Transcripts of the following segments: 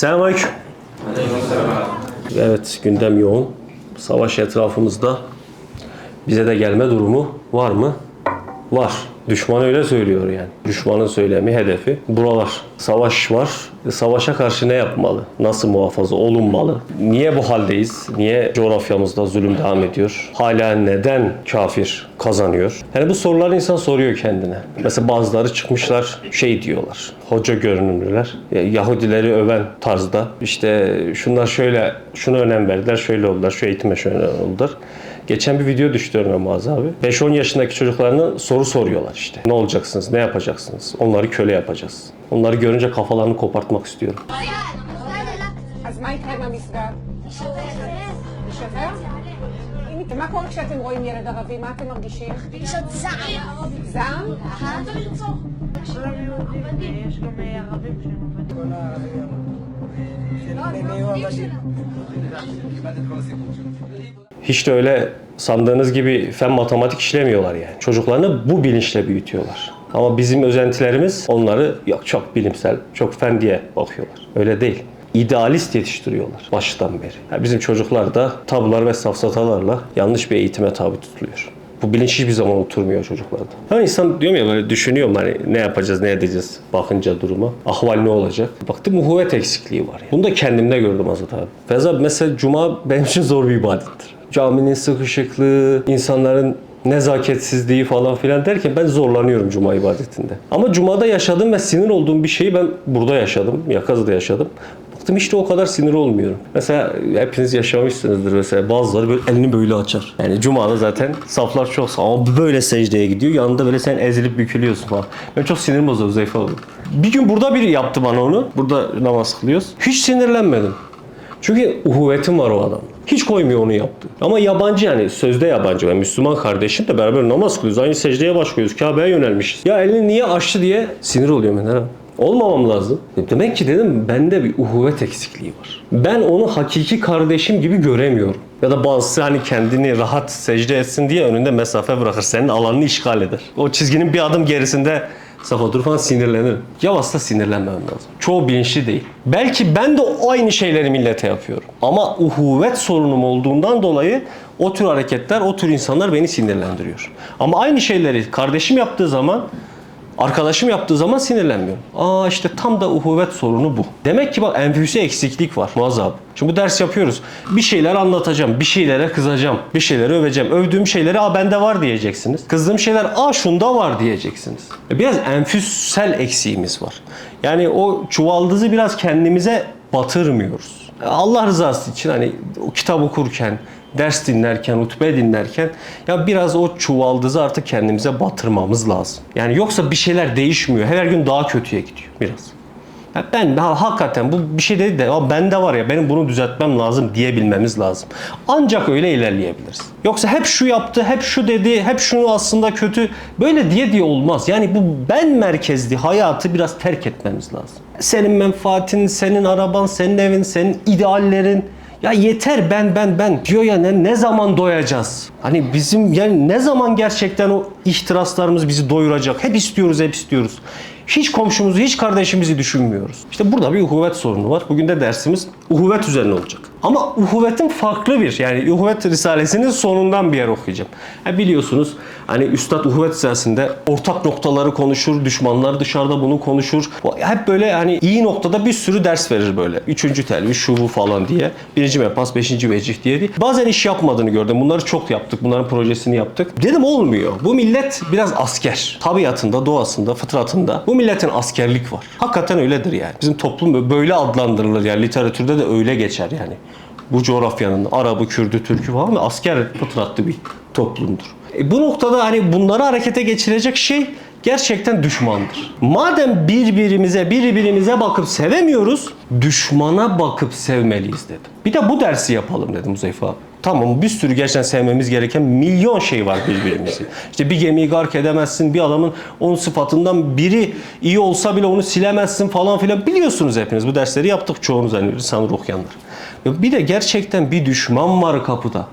Selamünaleyküm. Evet gündem yoğun. Savaş etrafımızda. Bize de gelme durumu var mı? Var. Düşman öyle söylüyor yani. Düşmanın söylemi, hedefi buralar. Savaş var. E, Savaşa karşı ne yapmalı? Nasıl muhafaza olunmalı? Niye bu haldeyiz? Niye coğrafyamızda zulüm devam ediyor? Hala neden kafir kazanıyor? Yani bu soruları insan soruyor kendine. Mesela bazıları çıkmışlar şey diyorlar. Hoca görünümlüler. Ya- Yahudileri öven tarzda. İşte şunlar şöyle, şuna önem verdiler, şöyle oldular, şu eğitime şöyle oldular. Geçen bir video düştü önüme Muaz abi. 5-10 yaşındaki çocuklarına soru soruyorlar işte. Ne olacaksınız, ne yapacaksınız? Onları köle yapacağız. Onları görünce kafalarını kopartmak istiyorum. אז מה יקרה עם המסגד? יישבר? הנה, מה קורה כשאתם רואים ילד ערבי? מה אתם מרגישים? פגישות זעם. זעם? אותו לרצוח. כולם יהודים, יש גם אה, ערבים שהם עבדים. hiç de öyle sandığınız gibi fen matematik işlemiyorlar yani. Çocuklarını bu bilinçle büyütüyorlar. Ama bizim özentilerimiz onları yok çok bilimsel, çok fen diye bakıyorlar. Öyle değil. İdealist yetiştiriyorlar baştan beri. Yani bizim çocuklar da tabular ve safsatalarla yanlış bir eğitime tabi tutuluyor. Bu bilinç hiçbir zaman oturmuyor çocuklarda. Hani insan diyorum ya böyle düşünüyorum hani ne yapacağız, ne edeceğiz bakınca duruma. Ahval ne olacak? Baktım muhuvvet eksikliği var. Bunu da kendimde gördüm Azat abi. Feza mesela cuma benim için zor bir ibadettir. Caminin sıkışıklığı, insanların nezaketsizliği falan filan derken ben zorlanıyorum cuma ibadetinde. Ama cumada yaşadığım ve sinir olduğum bir şeyi ben burada yaşadım. Yakazı'da yaşadım. Baktım işte o kadar sinir olmuyorum. Mesela hepiniz yaşamışsınızdır mesela bazıları böyle elini böyle açar. Yani cumada zaten saflar çok ama böyle secdeye gidiyor. Yanında böyle sen ezilip bükülüyorsun falan. Ben çok sinirim bozuyor zayıf oldum. Bir gün burada biri yaptı bana onu. Burada namaz kılıyoruz. Hiç sinirlenmedim. Çünkü uhuvvetim var o adam. Hiç koymuyor onu yaptı. Ama yabancı yani sözde yabancı. Ben Müslüman kardeşim de beraber namaz kılıyoruz. Aynı secdeye başlıyoruz. Kabe'ye yönelmişiz. Ya elini niye açtı diye sinir oluyorum ben. ha. Olmamam lazım. Demek ki dedim bende bir uhuvvet eksikliği var. Ben onu hakiki kardeşim gibi göremiyorum. Ya da bazısı hani kendini rahat secde etsin diye önünde mesafe bırakır. Senin alanını işgal eder. O çizginin bir adım gerisinde Safa dur falan sinirlenirim. Ya aslında sinirlenmemem lazım. Çoğu bilinçli değil. Belki ben de aynı şeyleri millete yapıyorum. Ama uhuvvet sorunum olduğundan dolayı o tür hareketler, o tür insanlar beni sinirlendiriyor. Ama aynı şeyleri kardeşim yaptığı zaman Arkadaşım yaptığı zaman sinirlenmiyorum. Aa işte tam da uhuvvet sorunu bu. Demek ki bak enfüsi eksiklik var Muaz abi. Şimdi bu ders yapıyoruz. Bir şeyler anlatacağım, bir şeylere kızacağım, bir şeyleri öveceğim. Övdüğüm şeyleri aa bende var diyeceksiniz. Kızdığım şeyler aa şunda var diyeceksiniz. E, Biraz enfüssel eksiğimiz var. Yani o çuvaldızı biraz kendimize batırmıyoruz. Allah rızası için hani o kitap okurken, ders dinlerken, hutbe dinlerken ya biraz o çuvaldızı artık kendimize batırmamız lazım. Yani yoksa bir şeyler değişmiyor. Her gün daha kötüye gidiyor biraz. Ya ben ha, hakikaten bu bir şey dedi de "Aa, bende var ya benim bunu düzeltmem lazım diyebilmemiz lazım. Ancak öyle ilerleyebiliriz. Yoksa hep şu yaptı, hep şu dedi, hep şunu aslında kötü. Böyle diye diye olmaz. Yani bu ben merkezli hayatı biraz terk etmemiz lazım. Senin menfaatin, senin araban, senin evin, senin ideallerin. Ya yeter ben ben ben diyor ya ne, ne zaman doyacağız? Hani bizim yani ne zaman gerçekten o ihtiraslarımız bizi doyuracak? Hep istiyoruz, hep istiyoruz. Hiç komşumuzu, hiç kardeşimizi düşünmüyoruz. İşte burada bir uhuvvet sorunu var. Bugün de dersimiz uhuvvet üzerine olacak. Ama uhuvvetin farklı bir yani uhuvvet risalesinin sonundan bir yer okuyacağım. Ha biliyorsunuz hani Üstad uhuvvet risalesinde ortak noktaları konuşur, düşmanlar dışarıda bunu konuşur. Hep böyle hani iyi noktada bir sürü ders verir böyle. Üçüncü telvi, şu bu falan diye. Birinci mepas, beşinci vecih diye. Bazen iş yapmadığını gördüm. Bunları çok yaptık. Bunların projesini yaptık. Dedim olmuyor. Bu millet biraz asker. Tabiatında, doğasında, fıtratında. Bu milletin askerlik var. Hakikaten öyledir yani. Bizim toplum böyle adlandırılır yani. Literatürde de öyle geçer yani. Bu coğrafyanın Arabı, Kürdü, Türkü falan ve asker fıtratlı bir toplumdur. E bu noktada hani bunları harekete geçirecek şey gerçekten düşmandır. Madem birbirimize birbirimize bakıp sevemiyoruz, düşmana bakıp sevmeliyiz dedim. Bir de bu dersi yapalım dedim Muzeyfe abi. Tamam bir sürü gerçekten sevmemiz gereken milyon şey var birbirimizi. İşte bir gemiyi gark edemezsin, bir adamın onun sıfatından biri iyi olsa bile onu silemezsin falan filan. Biliyorsunuz hepiniz bu dersleri yaptık çoğunuz hani insan okuyanlar. Ya Bir de gerçekten bir düşman var kapıda.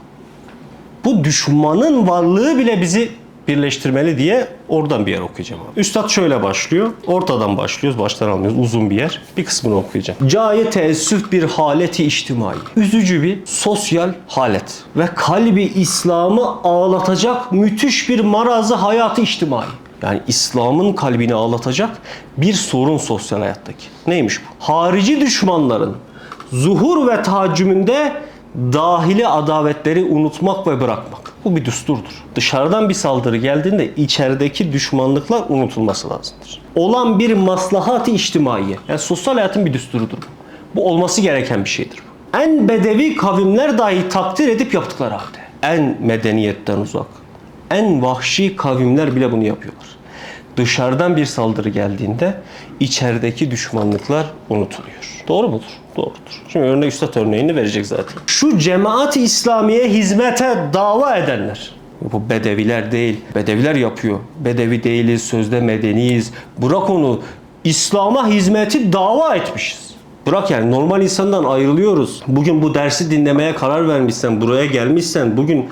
Bu düşmanın varlığı bile bizi birleştirmeli diye oradan bir yer okuyacağım abi. Üstad şöyle başlıyor. Ortadan başlıyoruz. Baştan almıyoruz. Uzun bir yer. Bir kısmını okuyacağım. Caye teessüf bir haleti içtimai. Üzücü bir sosyal halet. Ve kalbi İslam'ı ağlatacak müthiş bir marazı hayatı içtimai. Yani İslam'ın kalbini ağlatacak bir sorun sosyal hayattaki. Neymiş bu? Harici düşmanların zuhur ve tahaccümünde dahili adavetleri unutmak ve bırakmak. Bu bir düsturdur. Dışarıdan bir saldırı geldiğinde içerideki düşmanlıklar unutulması lazımdır. Olan bir maslahat-ı içtimaiye. Yani sosyal hayatın bir düsturudur bu. Olması gereken bir şeydir. En bedevi kavimler dahi takdir edip yaptıkları halde. En medeniyetten uzak, en vahşi kavimler bile bunu yapıyorlar. Dışarıdan bir saldırı geldiğinde içerideki düşmanlıklar unutuluyor. Doğru mudur? Doğrudur. Şimdi örnek üstad örneğini verecek zaten. Şu cemaat-i İslamiye hizmete dava edenler. Bu bedeviler değil. Bedeviler yapıyor. Bedevi değiliz, sözde medeniyiz. Bırak onu. İslam'a hizmeti dava etmişiz. Bırak yani normal insandan ayrılıyoruz. Bugün bu dersi dinlemeye karar vermişsen, buraya gelmişsen, bugün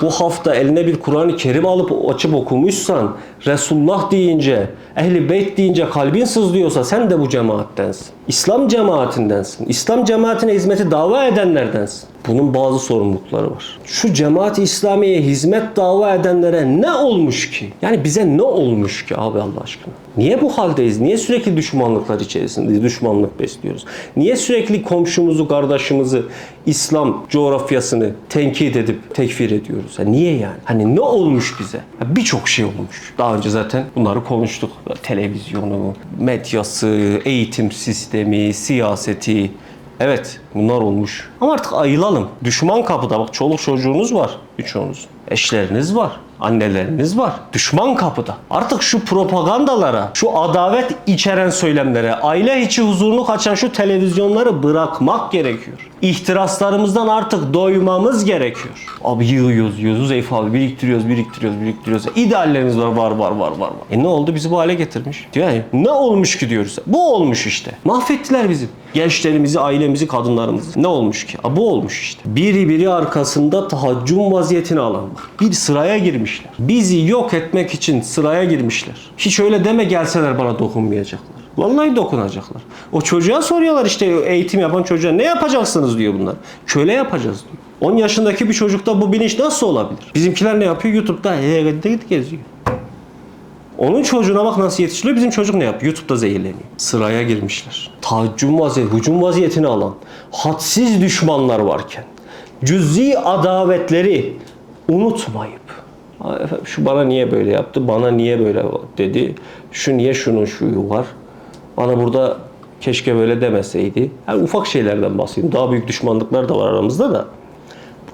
bu hafta eline bir Kur'an-ı Kerim alıp açıp okumuşsan, Resulullah deyince, Ehli Beyt deyince kalbin sızlıyorsa sen de bu cemaattensin. İslam cemaatindensin. İslam cemaatine hizmeti dava edenlerdensin. Bunun bazı sorumlulukları var. Şu cemaat-i İslamiye hizmet dava edenlere ne olmuş ki? Yani bize ne olmuş ki abi Allah aşkına? Niye bu haldeyiz? Niye sürekli düşmanlıklar içerisindeyiz? Düşmanlık besliyoruz. Niye sürekli komşumuzu, kardeşimizi, İslam coğrafyasını tenkit edip tekfir ediyoruz? Ha, niye yani? Hani ne olmuş bize? Birçok şey olmuş. Daha önce zaten bunları konuştuk. Televizyonu, medyası, eğitim sistemi, siyaseti, Evet bunlar olmuş. Ama artık ayılalım. Düşman kapıda bak çoluk çocuğunuz var birçoğunuz. Eşleriniz var. Anneleriniz var. Düşman kapıda. Artık şu propagandalara, şu adavet içeren söylemlere, aile içi huzurunu kaçan şu televizyonları bırakmak gerekiyor. İhtiraslarımızdan artık doymamız gerekiyor. Abi yığıyoruz, yığıyoruz Zeyf abi biriktiriyoruz, biriktiriyoruz, biriktiriyoruz. İdeallerimiz var, var, var, var, var. E ne oldu? Bizi bu hale getirmiş. Diyor ya, ne olmuş ki diyoruz. Bu olmuş işte. Mahvettiler bizim. Gençlerimizi, ailemizi, kadınlarımızı. Ne olmuş ki? A, bu olmuş işte. Biri biri arkasında tahaccüm vaziyetini alan. Bir sıraya girmişler. Bizi yok etmek için sıraya girmişler. Hiç öyle deme gelseler bana dokunmayacaklar. Vallahi dokunacaklar. O çocuğa soruyorlar işte eğitim yapan çocuğa ne yapacaksınız diyor bunlar. Köle yapacağız diyor. 10 yaşındaki bir çocukta bu bilinç nasıl olabilir? Bizimkiler ne yapıyor? YouTube'da he geziyor. Onun çocuğuna bak nasıl yetiştiriyor. Bizim çocuk ne yapıyor? YouTube'da zehirleniyor. Sıraya girmişler. Tahaccüm vaziyeti, hücum vaziyetini alan hadsiz düşmanlar varken cüz'i adavetleri unutmayıp "Aa efendim, şu bana niye böyle yaptı, bana niye böyle dedi, şu niye şunun şuyu var, bana burada keşke böyle demeseydi. Yani ufak şeylerden bahsedeyim. Daha büyük düşmanlıklar da var aramızda da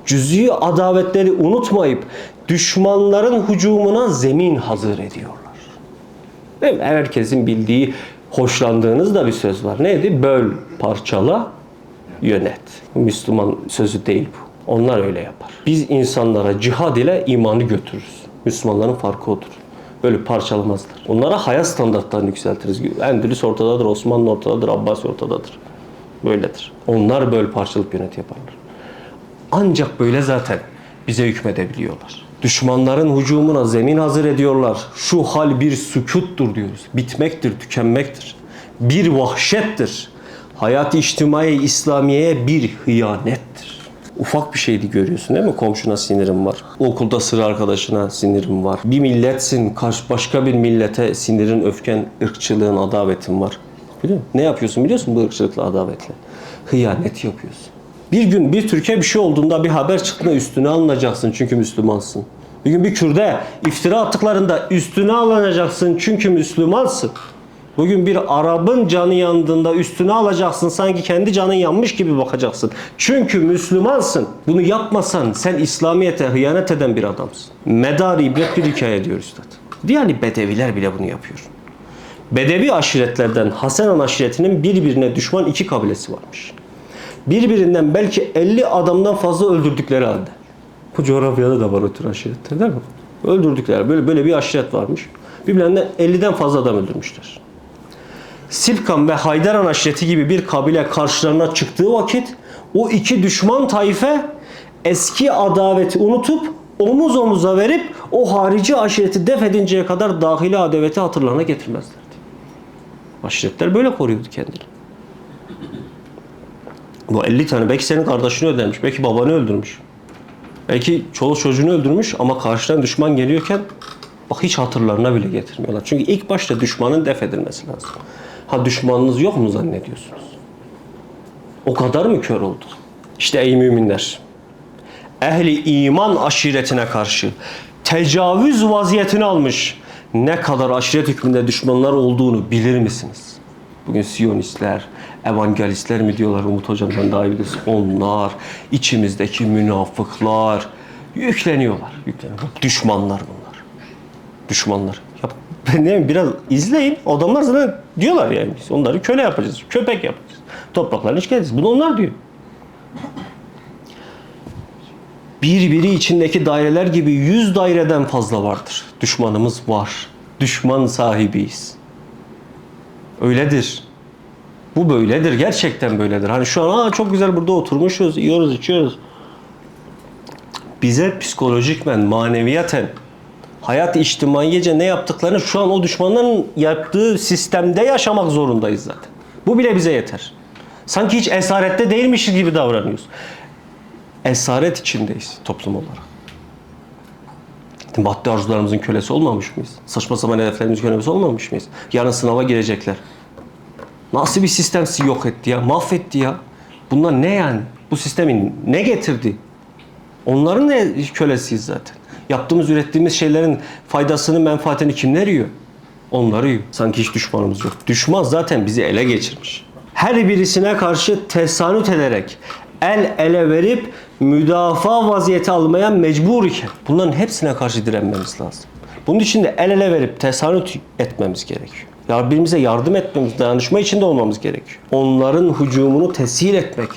cüz'i adavetleri unutmayıp düşmanların hücumuna zemin hazır ediyorlar. Değil mi? Herkesin bildiği, hoşlandığınız da bir söz var. Neydi? Böl, parçala, yönet. Müslüman sözü değil bu. Onlar öyle yapar. Biz insanlara cihad ile imanı götürürüz. Müslümanların farkı odur. Böyle parçalamazlar. Onlara hayat standartlarını yükseltiriz. Endülüs ortadadır, Osmanlı ortadadır, Abbasi ortadadır. Böyledir. Onlar böyle parçalık yönet yaparlar. Ancak böyle zaten bize hükmedebiliyorlar. Düşmanların hücumuna zemin hazır ediyorlar. Şu hal bir sükuttur diyoruz. Bitmektir, tükenmektir. Bir vahşettir. Hayat-ı içtimai İslamiye'ye bir hıyanettir. Ufak bir şeydi görüyorsun değil mi? Komşuna sinirim var. Okulda sıra arkadaşına sinirim var. Bir milletsin, karşı başka bir millete sinirin, öfken, ırkçılığın, adavetin var. Biliyor musun? Ne yapıyorsun biliyor musun bu ırkçılıkla, adavetle? Hıyanet yapıyorsun. Bir gün bir Türkiye bir şey olduğunda bir haber çıktığında üstüne alınacaksın çünkü Müslümansın. Bir gün bir Kürde iftira attıklarında üstüne alınacaksın çünkü Müslümansın. Bugün bir Arap'ın canı yandığında üstüne alacaksın sanki kendi canın yanmış gibi bakacaksın. Çünkü Müslümansın. Bunu yapmasan sen İslamiyet'e hıyanet eden bir adamsın. Medar ibret bir hikaye diyor üstad. Yani Bedeviler bile bunu yapıyor. Bedevi aşiretlerden Hasenan aşiretinin birbirine düşman iki kabilesi varmış. Birbirinden belki 50 adamdan fazla öldürdükleri halde. Bu coğrafyada da var o tür aşiretler değil mi? Öldürdükleri böyle böyle bir aşiret varmış. Birbirlerinden 50'den fazla adam öldürmüşler. Silkan ve Haydaran aşireti gibi bir kabile karşılarına çıktığı vakit o iki düşman taife eski adaveti unutup omuz omuza verip o harici aşireti def edinceye kadar dahili adaveti hatırlarına getirmezlerdi. Aşiretler böyle koruyordu kendini. Bu 50 tane belki senin kardeşini öldürmüş, belki babanı öldürmüş. Belki çoluk çocuğunu öldürmüş ama karşıdan düşman geliyorken bak hiç hatırlarına bile getirmiyorlar. Çünkü ilk başta düşmanın def edilmesi lazım. Ha düşmanınız yok mu zannediyorsunuz? O kadar mı kör oldu? İşte ey müminler. Ehli iman aşiretine karşı tecavüz vaziyetini almış ne kadar aşiret hükmünde düşmanlar olduğunu bilir misiniz? Bugün Siyonistler, evangelistler mi diyorlar Umut Hocam'dan daha iyi biliriz. Onlar, içimizdeki münafıklar yükleniyorlar. yükleniyorlar. Düşmanlar bunlar. Düşmanlar. Ne biraz izleyin. Adamlar zaten diyorlar yani biz onları köle yapacağız, köpek yapacağız. Topraklarını işgal. Bunu onlar diyor. Birbiri içindeki daireler gibi yüz daireden fazla vardır. Düşmanımız var. Düşman sahibiyiz. Öyledir. Bu böyledir. Gerçekten böyledir. Hani şu an Aa, çok güzel burada oturmuşuz, yiyoruz, içiyoruz. Bize psikolojikmen, maneviyaten, hayat içtimaiyece ne yaptıklarını şu an o düşmanların yaptığı sistemde yaşamak zorundayız zaten. Bu bile bize yeter. Sanki hiç esarette değilmişiz gibi davranıyoruz. Esaret içindeyiz toplum olarak. Maddi arzularımızın kölesi olmamış mıyız? Saçma sapan hedeflerimizin kölesi olmamış mıyız? Yarın sınava girecekler. Nasıl bir sistem sizi yok etti ya? Mahvetti ya. Bunlar ne yani? Bu sistemin ne getirdi? Onların ne kölesiyiz zaten. Yaptığımız, ürettiğimiz şeylerin faydasını, menfaatini kimler yiyor? Onları yiyor. Sanki hiç düşmanımız yok. Düşman zaten bizi ele geçirmiş. Her birisine karşı tesanüt ederek, el ele verip müdafaa vaziyeti almaya mecbur iken bunların hepsine karşı direnmemiz lazım. Bunun için de el ele verip tesanüt etmemiz gerekiyor. Ya birbirimize yardım etmemiz, dayanışma içinde olmamız gerekiyor. Onların hücumunu tesir etmek,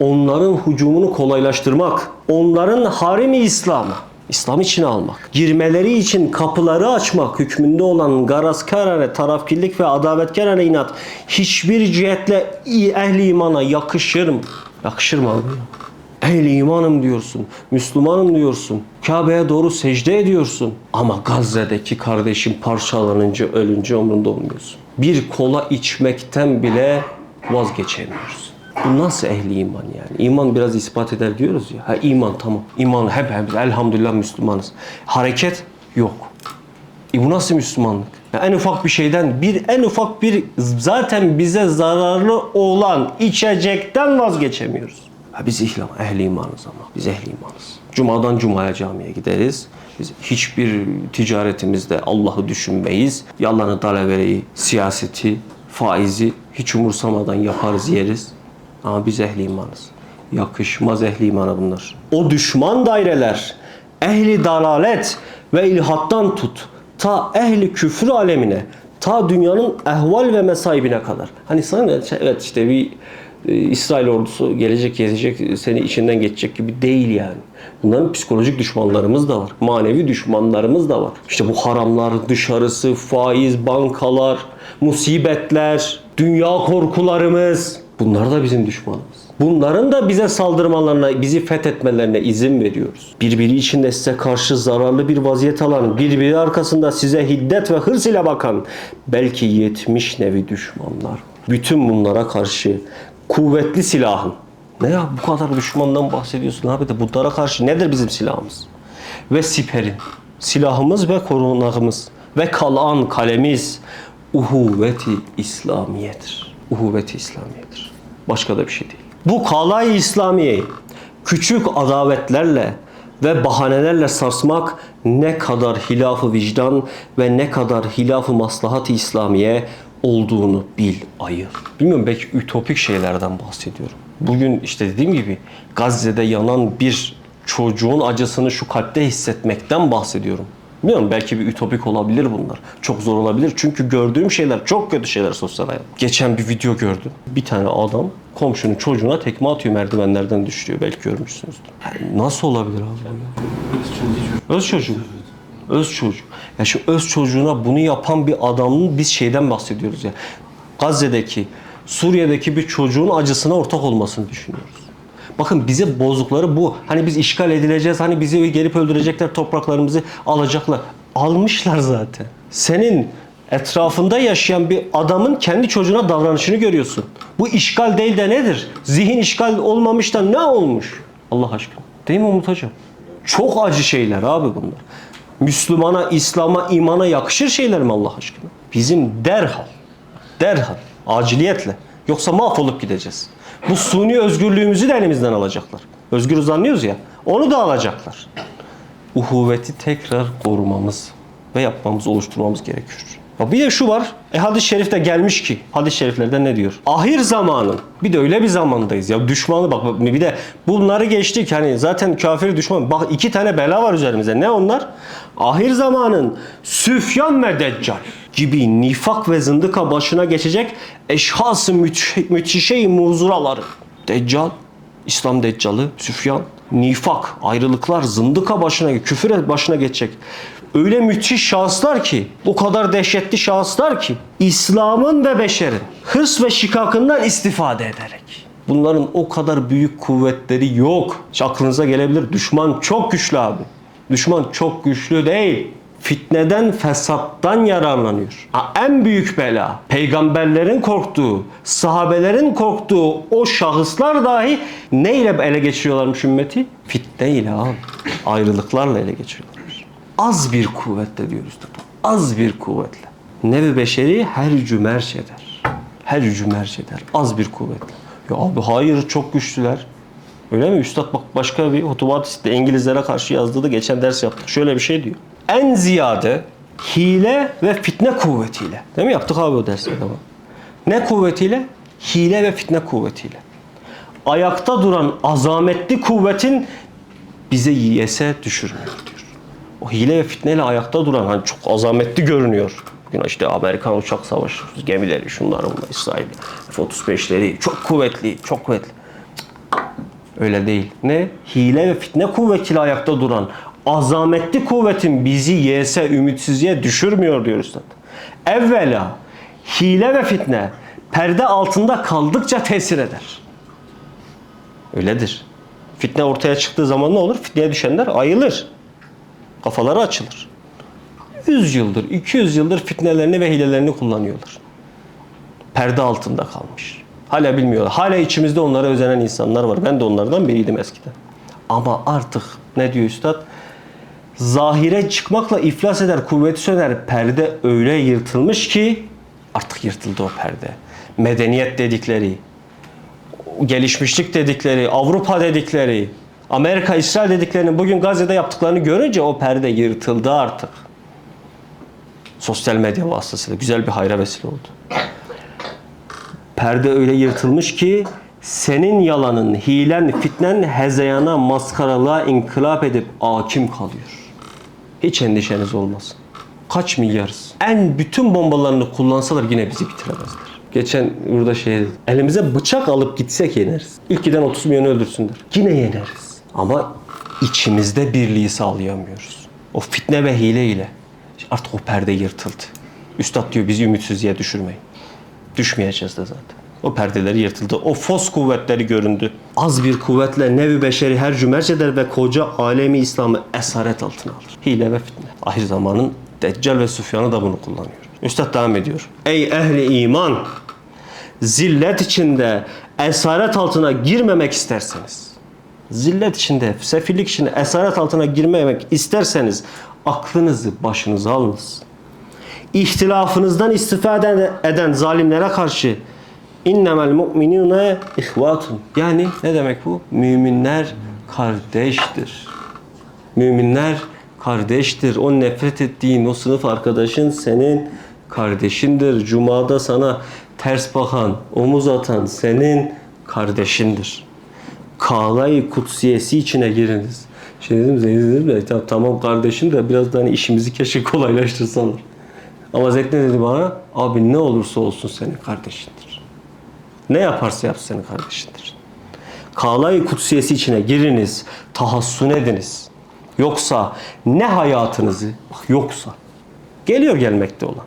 onların hücumunu kolaylaştırmak, onların harimi İslam'ı, İslam içine almak, girmeleri için kapıları açmak hükmünde olan garazkarane, tarafkirlik ve adavetkarane inat hiçbir cihetle ehli imana yakışır mı? Yakışır mı abi? Ehli imanım diyorsun, Müslümanım diyorsun, Kabe'ye doğru secde ediyorsun. Ama Gazze'deki kardeşim parçalanınca, ölünce umrunda olmuyorsun. Bir kola içmekten bile vazgeçemiyoruz. Bu nasıl ehli iman yani? İman biraz ispat eder diyoruz ya. Ha iman tamam. İman hep hep elhamdülillah Müslümanız. Hareket yok. E bu nasıl Müslümanlık? Ya en ufak bir şeyden bir en ufak bir zaten bize zararlı olan içecekten vazgeçemiyoruz. Ha biz ihlam, ehli imanız ama. Biz ehli imanız. Cuma'dan Cuma'ya camiye gideriz. Biz hiçbir ticaretimizde Allah'ı düşünmeyiz. Yalanı, dalavereyi, siyaseti, faizi hiç umursamadan yaparız, yeriz. Ama biz ehli imanız. Yakışmaz ehli imana bunlar. O düşman daireler, ehli dalalet ve ilhattan tut, ta ehli küfür alemine, ta dünyanın ehval ve mesaibine kadar. Hani sana evet işte bir e, İsrail ordusu gelecek, gezecek, seni içinden geçecek gibi değil yani. Bunların psikolojik düşmanlarımız da var. Manevi düşmanlarımız da var. İşte bu haramlar, dışarısı, faiz, bankalar, musibetler, dünya korkularımız. Bunlar da bizim düşmanımız. Bunların da bize saldırmalarına, bizi fethetmelerine izin veriyoruz. Birbiri içinde size karşı zararlı bir vaziyet alan, birbiri arkasında size hiddet ve hırs ile bakan belki 70 nevi düşmanlar. Bütün bunlara karşı kuvvetli silahın. Ne ya bu kadar düşmandan bahsediyorsun abi de bunlara karşı nedir bizim silahımız? Ve siperin. Silahımız ve korunağımız ve kalan kalemiz uhuvveti İslamiyedir. Uhuvveti İslamiyedir. Başka da bir şey değil. Bu kalay İslamiye'yi küçük adavetlerle ve bahanelerle sarsmak ne kadar hilafı vicdan ve ne kadar hilafı maslahat-ı İslamiye olduğunu bil ayır. Bilmiyorum belki ütopik şeylerden bahsediyorum. Bugün işte dediğim gibi Gazze'de yanan bir çocuğun acısını şu kalpte hissetmekten bahsediyorum. Bilmiyorum belki bir ütopik olabilir bunlar. Çok zor olabilir çünkü gördüğüm şeyler çok kötü şeyler sosyal hayat. Geçen bir video gördüm. Bir tane adam komşunun çocuğuna tekme atıyor merdivenlerden düşürüyor. Belki görmüşsünüzdür. Yani nasıl olabilir abi? Öz çocuğu. Öz çocuğu. Ya şu öz çocuğuna bunu yapan bir adamın biz şeyden bahsediyoruz ya. Gazze'deki, Suriye'deki bir çocuğun acısına ortak olmasını düşünüyoruz. Bakın bizi bozdukları bu. Hani biz işgal edileceğiz, hani bizi gelip öldürecekler, topraklarımızı alacaklar. Almışlar zaten. Senin etrafında yaşayan bir adamın kendi çocuğuna davranışını görüyorsun. Bu işgal değil de nedir? Zihin işgal olmamış da ne olmuş? Allah aşkına. Değil mi Umut Hocam? Çok acı şeyler abi bunlar. Müslümana, İslam'a, imana yakışır şeyler mi Allah aşkına? Bizim derhal, derhal, aciliyetle. Yoksa mahvolup gideceğiz. Bu suni özgürlüğümüzü de elimizden alacaklar. Özgürüz anlıyoruz ya. Onu da alacaklar. Uhuvveti tekrar korumamız ve yapmamız, oluşturmamız gerekiyor. Ya bir de şu var. E hadis-i şerifte gelmiş ki. Hadis-i şeriflerde ne diyor? Ahir zamanın. Bir de öyle bir zamandayız. Ya düşmanı bak bir de bunları geçtik. Hani zaten kafir düşman. Bak iki tane bela var üzerimizde. Ne onlar? Ahir zamanın Süfyan ve Deccal gibi nifak ve zındıka başına geçecek eşhas-ı müth- müthişe-i muzuraları. Deccal, İslam Deccalı, Süfyan, nifak, ayrılıklar, zındıka başına, küfür başına geçecek. Öyle müthiş şahıslar ki, o kadar dehşetli şahıslar ki, İslam'ın ve beşerin hırs ve şikakından istifade ederek. Bunların o kadar büyük kuvvetleri yok. Hiç aklınıza gelebilir. Düşman çok güçlü abi. Düşman çok güçlü değil. Fitneden, fesattan yararlanıyor. Ha, en büyük bela, peygamberlerin korktuğu, sahabelerin korktuğu o şahıslar dahi neyle ele geçiriyorlarmış ümmeti? Fitneyle abi. Ayrılıklarla ele geçiriyorlar. Az bir kuvvetle diyoruz. Az bir kuvvetle. Nevi beşeri her cümerç eder. Her cümerç eder. Az bir kuvvetle. Ya abi hayır çok güçlüler. Öyle mi? Üstad bak başka bir hutubat İngilizlere karşı yazdığı da geçen ders yaptık. Şöyle bir şey diyor. En ziyade hile ve fitne kuvvetiyle. Değil mi? Yaptık abi o dersi ama. Ne kuvvetiyle? Hile ve fitne kuvvetiyle. Ayakta duran azametli kuvvetin bize yiyese düşürmüyor diyor. O hile ve fitneyle ayakta duran hani çok azametli görünüyor. Bugün işte Amerikan uçak savaşı gemileri şunlar bunlar İsrail F-35'leri çok kuvvetli çok kuvvetli. Öyle değil. Ne? Hile ve fitne kuvvetiyle ayakta duran azametli kuvvetin bizi yese ümitsizliğe düşürmüyor diyor Üstad. Evvela hile ve fitne perde altında kaldıkça tesir eder. Öyledir. Fitne ortaya çıktığı zaman ne olur? Fitneye düşenler ayılır. Kafaları açılır. 100 yıldır, 200 yıldır fitnelerini ve hilelerini kullanıyorlar. Perde altında kalmış. Hala bilmiyorlar. Hala içimizde onlara özenen insanlar var. Ben de onlardan biriydim eskiden. Ama artık ne diyor üstad? Zahire çıkmakla iflas eder, kuvveti söner. Perde öyle yırtılmış ki artık yırtıldı o perde. Medeniyet dedikleri, gelişmişlik dedikleri, Avrupa dedikleri, Amerika, İsrail dediklerini bugün Gazze'de yaptıklarını görünce o perde yırtıldı artık. Sosyal medya vasıtasıyla güzel bir hayra vesile oldu. Perde öyle yırtılmış ki senin yalanın, hilen, fitnen hezeyana, maskaralığa inkılap edip hakim kalıyor. Hiç endişeniz olmasın. Kaç milyarız? En bütün bombalarını kullansalar yine bizi bitiremezler. Geçen burada şey. Elimize bıçak alıp gitsek yeneriz. İlk giden 30 milyonu öldürsünler. Yine yeneriz. Ama içimizde birliği sağlayamıyoruz. O fitne ve hile ile. Artık o perde yırtıldı. Üstad diyor bizi ümitsizliğe düşürmeyin. Düşmeyeceğiz de zaten. O perdeleri yırtıldı. O fos kuvvetleri göründü. Az bir kuvvetle nevi beşeri her cümerç eder ve koca alemi İslam'ı esaret altına alır. Hile ve fitne. Ahir zamanın Deccal ve Süfyan'ı da bunu kullanıyor. Üstad devam ediyor. Ey ehli iman! Zillet içinde esaret altına girmemek isterseniz, zillet içinde, sefillik içinde esaret altına girmemek isterseniz aklınızı başınıza alınız ihtilafınızdan istifade eden zalimlere karşı innemel mu'minune ihvatun. Yani ne demek bu? Müminler kardeştir. Müminler kardeştir. O nefret ettiğin o sınıf arkadaşın senin kardeşindir. Cumada sana ters bakan, omuz atan senin kardeşindir. Kağlay kutsiyesi içine giriniz. Şey dedim Zeynep dedim de "Tamam, kardeşim de biraz da hani işimizi keşke kolaylaştırsalar. Ama Zek ne dedi bana? Abi ne olursa olsun senin kardeşindir. Ne yaparsa yapsın senin kardeşindir. Kağlay kutsiyesi içine giriniz, tahassun ediniz. Yoksa ne hayatınızı, bak yoksa, geliyor gelmekte olan,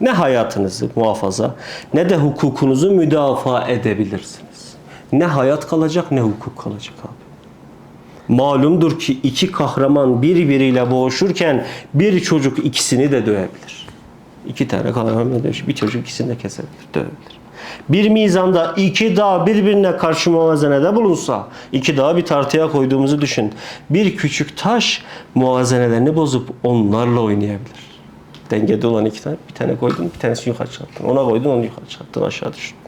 ne hayatınızı muhafaza ne de hukukunuzu müdafaa edebilirsiniz. Ne hayat kalacak ne hukuk kalacak abi. Malumdur ki iki kahraman birbiriyle boğuşurken bir çocuk ikisini de dövebilir. İki tane kahraman dövüş, bir çocuk ikisini de kesebilir, dövebilir. Bir mizanda iki dağ birbirine karşı muvazenede bulunsa, iki dağı bir tartıya koyduğumuzu düşün. Bir küçük taş muvazenelerini bozup onlarla oynayabilir. Dengede olan iki tane, bir tane koydun, bir tanesini yukarı çıkarttın. Ona koydun, onu yukarı çıkarttın, aşağı düştün.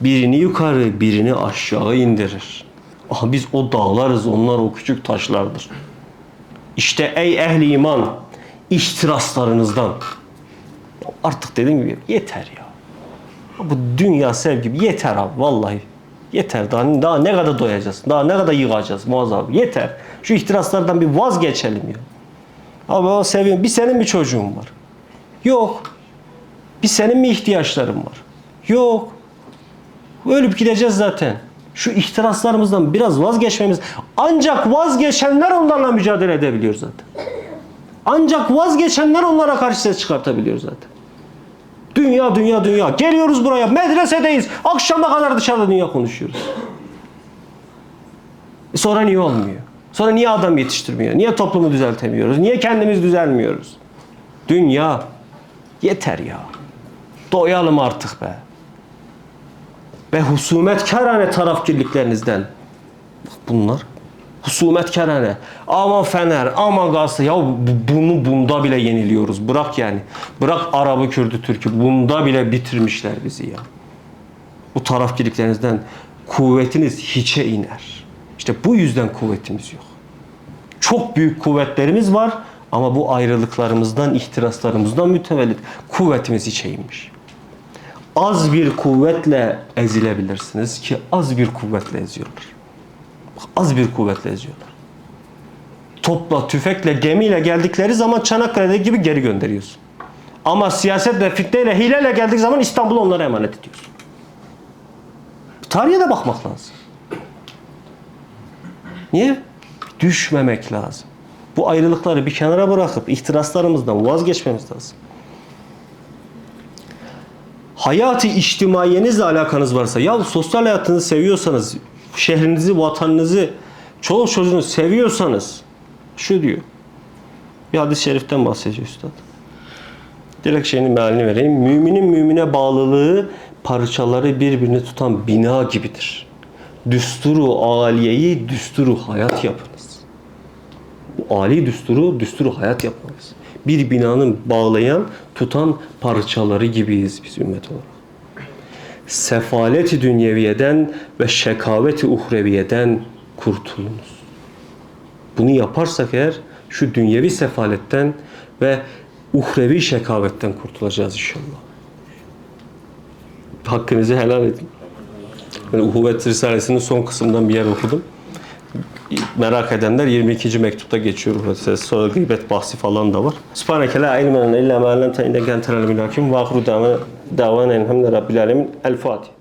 Birini yukarı, birini aşağı indirir. Aha biz o dağlarız, onlar o küçük taşlardır. İşte ey ehli iman, ihtiraslarınızdan. Artık dediğim gibi yeter ya. Bu dünya sevgi yeter abi vallahi. Yeter daha, daha ne kadar doyacağız? Daha ne kadar yığacağız Muaz abi? Yeter. Şu ihtiraslardan bir vazgeçelim ya. Abi o seviyorum. Bir senin bir çocuğun var. Yok. Bir senin mi ihtiyaçların var? Yok. Ölüp gideceğiz zaten. Şu ihtiraslarımızdan biraz vazgeçmemiz. Ancak vazgeçenler onlarla mücadele edebiliyor zaten. Ancak vazgeçenler onlara karşı ses çıkartabiliyor zaten. Dünya, dünya, dünya. Geliyoruz buraya. Medresedeyiz. Akşama kadar dışarıda dünya konuşuyoruz. E sonra niye olmuyor? Sonra niye adam yetiştirmiyor? Niye toplumu düzeltemiyoruz? Niye kendimiz düzelmiyoruz? Dünya. Yeter ya. Doyalım artık be. Ve husumetkarane tarafkirliklerinizden. Bak bunlar. Husumetkarane. Aman Fener, aman Galatasaray. Ya bu- bunu bunda bile yeniliyoruz. Bırak yani. Bırak Arabı, Kürdü, Türk'ü. Bunda bile bitirmişler bizi ya. Bu tarafkirliklerinizden kuvvetiniz hiçe iner. İşte bu yüzden kuvvetimiz yok. Çok büyük kuvvetlerimiz var ama bu ayrılıklarımızdan, ihtiraslarımızdan mütevellit kuvvetimiz hiçe inmiş. Az bir kuvvetle ezilebilirsiniz ki az bir kuvvetle eziyorlar. Az bir kuvvetle eziyorlar. Topla, tüfekle, gemiyle geldikleri zaman Çanakkale'deki gibi geri gönderiyorsun. Ama siyasetle, fitneyle, hileyle geldiği zaman İstanbul'u onlara emanet ediyorsun. Tarihe de bakmak lazım. Niye? Düşmemek lazım. Bu ayrılıkları bir kenara bırakıp ihtiraslarımızdan vazgeçmemiz lazım. Hayatı içtimaiyenizle alakanız varsa, ya sosyal hayatınızı seviyorsanız, şehrinizi, vatanınızı, çoluk çocuğunuzu seviyorsanız, şu diyor. Bir hadis-i şeriften bahsediyor üstad. Direkt şeyin mealini vereyim. Müminin mümine bağlılığı parçaları birbirini tutan bina gibidir. Düsturu aliyeyi düsturu hayat yapınız. Bu ali düsturu düsturu hayat yapmalıyız. Bir binanın bağlayan, tutan parçaları gibiyiz biz ümmet olarak. Sefaleti dünyeviyeden ve şekaveti uhreviyeden kurtulunuz. Bunu yaparsak eğer şu dünyevi sefaletten ve uhrevi şekavetten kurtulacağız inşallah. Hakkınızı helal edin. Ben Uhuvvet Risalesi'nin son kısmından bir yer okudum. Merak edenler 22. mektupta geçiyor Risalesi. Sonra gıybet bahsi falan da var. Subhaneke la ilmen illa ma allamtena inneke entel alimul hakim. Ve rabbil alemin. El Fatiha.